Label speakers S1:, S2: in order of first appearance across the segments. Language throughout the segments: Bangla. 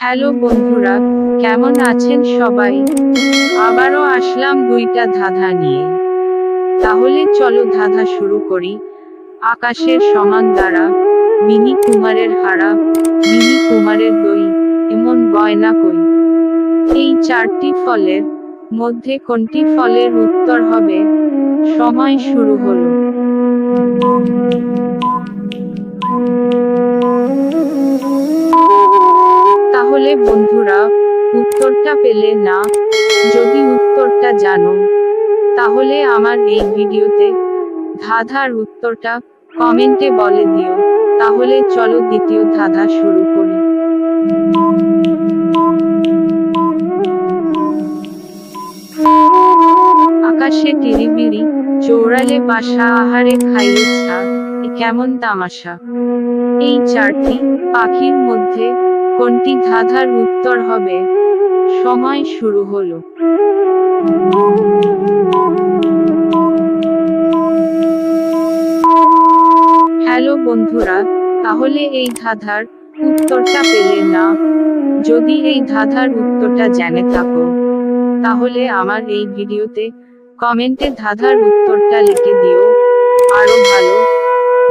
S1: হ্যালো বন্ধুরা, কেমন আছেন সবাই? আবারও আসলাম দুইটা ধাঁধা নিয়ে। তাহলে চলো ধাঁধা শুরু করি। আকাশের সমান দ্বারা, মিনি কুমারের হারা, মিনি কুমারের দই, এমন গয়না কই। এই চারটি ফলের মধ্যে কোনটি ফলের উত্তর হবে? সময় শুরু হলো। তাহলে বন্ধুরা, উত্তরটা পেলে না। যদি উত্তরটা জানো, তাহলে আমার এই ভিডিওতে ধাঁধার উত্তরটা কমেন্টে বলে দিও। তাহলে চলো দ্বিতীয় ধাঁধা শুরু করি। আকাশে টিরিবিরি চৌড়ালে বাসা, আহারে খাইয়ে ছা এ কেমন তামাশা। এই চারটি পাখির মধ্যে কোনটি ধাঁধার উত্তর হবে? সময় শুরু হলো। হ্যালো বন্ধুরা, তাহলে এই ধাঁধার উত্তরটা পেলে না? যদি এই ধাঁধার উত্তরটা জেনে থাকো, তাহলে আমার এই ভিডিওতে কমেন্টে ধাঁধার উত্তরটা লিখে দিও। আরও ভালো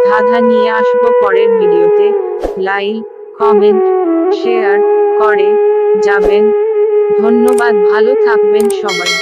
S1: ধাঁধা নিয়ে আসব পরের ভিডিওতে। লাইক কমেন্ট শেয়ার করে যাবেন। ধন্যবাদ ভালো থাকবেন সবাই।